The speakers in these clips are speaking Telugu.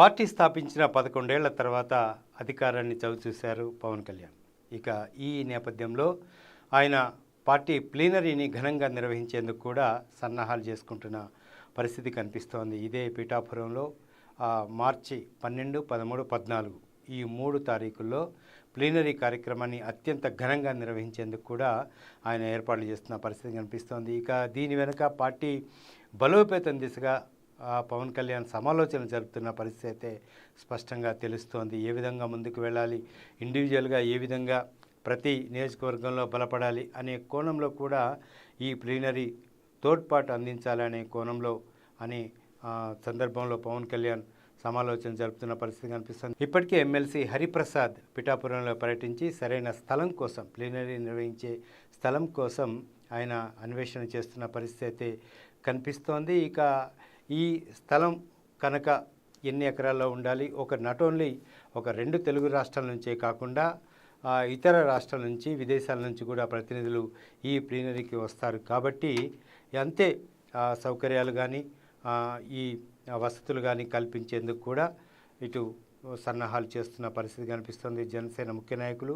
పార్టీ స్థాపించిన పదకొండేళ్ళ తర్వాత అధికారాన్ని చవిచూశారు పవన్ కళ్యాణ్. ఇక ఈ నేపథ్యంలో ఆయన పార్టీ ప్లీనరీని ఘనంగా నిర్వహించేందుకు కూడా సన్నాహాలు చేసుకుంటున్న పరిస్థితి కనిపిస్తోంది. ఇదే పీఠాపురంలో ఆ, మార్చి పన్నెండు పదమూడు పద్నాలుగు ఈ మూడు తారీఖుల్లో ప్లీనరీ కార్యక్రమాన్ని అత్యంత ఘనంగా నిర్వహించేందుకు కూడా ఆయన ఏర్పాట్లు చేస్తున్న పరిస్థితి కనిపిస్తోంది. ఇక దీని వెనుక పార్టీ బలోపేతం దిశగా పవన్ కళ్యాణ్ సమాలోచన జరుపుతున్న పరిస్థితి అయితే స్పష్టంగా తెలుస్తోంది. ఏ విధంగా ముందుకు వెళ్ళాలి? ఇండివిజువల్గా ఏ విధంగా ప్రతి నియోజకవర్గంలో బలపడాలి అనే కోణంలో కూడా ఈ ప్లీనరీ తోడ్పాటు అందించాలనే కోణంలో అనే సందర్భంలో పవన్ కళ్యాణ్ సమాలోచన జరుపుతున్న పరిస్థితి కనిపిస్తుంది. ఇప్పటికే ఎమ్మెల్సీ హరిప్రసాద్ పిఠాపురంలో పర్యటించి సరైన స్థలం కోసం ప్లీనరీ నిర్వహించే స్థలం కోసం ఆయన అన్వేషణ చేస్తున్న పరిస్థితి అయితే కనిపిస్తోంది. ఇక ఈ స్థలం కనుక ఎన్ని ఎకరాల్లో ఉండాలి? ఒక నాట్ ఓన్లీ ఒక రెండు తెలుగు రాష్ట్రాల నుంచే కాకుండా ఇతర రాష్ట్రాల నుంచి విదేశాల నుంచి కూడా ప్రతినిధులు ఈ ప్లీనరీకి వస్తారు. కాబట్టి అంతే సౌకర్యాలు కానీ ఈ వసతులు కానీ కల్పించేందుకు కూడా ఇటు సన్నాహాలు చేస్తున్న పరిస్థితి కనిపిస్తుంది. జనసేన ముఖ్య నాయకులు.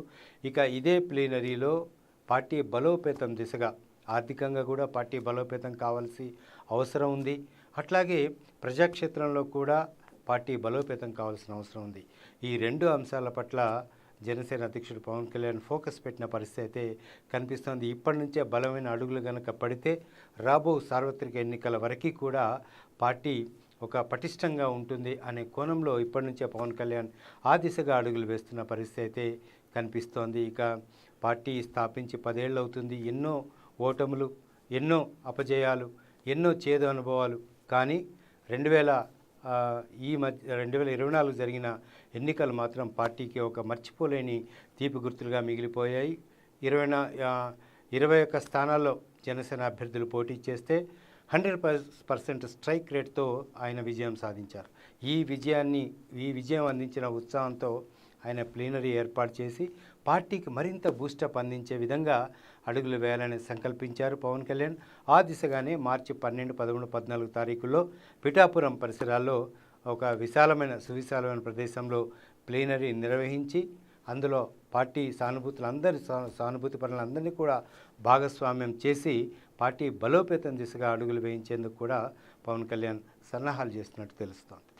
ఇక ఇదే ప్లీనరీలో పార్టీ బలోపేతం దిశగా ఆర్థికంగా కూడా పార్టీ బలోపేతం కావాల్సి అవసరం ఉంది. అట్లాగే ప్రజాక్షేత్రంలో కూడా పార్టీ బలోపేతం కావాల్సిన అవసరం ఉంది. ఈ రెండు అంశాల పట్ల జనసేన అధ్యక్షుడు పవన్ కళ్యాణ్ ఫోకస్ పెట్టిన పరిస్థితి అయితే కనిపిస్తోంది. ఇప్పటి నుంచే బలమైన అడుగులు కనుక పడితే రాబో సార్వత్రిక ఎన్నికల వరకు కూడా పార్టీ ఒక పటిష్టంగా ఉంటుంది అనే కోణంలో ఇప్పటి నుంచే పవన్ కళ్యాణ్ ఆ దిశగా అడుగులు వేస్తున్న పరిస్థితి అయితే కనిపిస్తోంది. ఇక పార్టీ స్థాపించి పదేళ్ళు అవుతుంది. ఎన్నో ఓటములు ఎన్నో అపజయాలు ఎన్నో చేదు అనుభవాలు కానీ రెండు వేల ఈ మధ్య రెండు వేల ఇరవై నాలుగు జరిగిన ఎన్నికలు మాత్రం పార్టీకి ఒక మర్చిపోలేని తీపి గుర్తులుగా మిగిలిపోయాయి. ఇరవై నా ఇరవై ఒక్క స్థానాల్లో జనసేన అభ్యర్థులు పోటీ చేస్తే హండ్రెడ్ పర్సెంట్ స్ట్రైక్ రేట్తో ఆయన విజయం సాధించారు. ఈ విజయాన్ని ఈ విజయం అందించిన ఉత్సాహంతో ఆయన ప్లీనరీ ఏర్పాటు చేసి పార్టీకి మరింత బూస్టప్ అందించే విధంగా అడుగులు వేయాలని సంకల్పించారు పవన్ కళ్యాణ్. ఆ దిశగానే మార్చి పన్నెండు పదమూడు పద్నాలుగు తారీఖుల్లో పిఠాపురం పరిసరాల్లో ఒక విశాలమైన సువిశాలమైన ప్రదేశంలో ప్లీనరీ నిర్వహించి అందులో పార్టీ సానుభూతులు అందరి సా- సానుభూతి పనులందరినీ కూడా భాగస్వామ్యం చేసి పార్టీ బలోపేతం దిశగా అడుగులు వేయించేందుకు కూడా పవన్ కళ్యాణ్ సన్నాహాలు చేస్తున్నట్టు తెలుస్తోంది.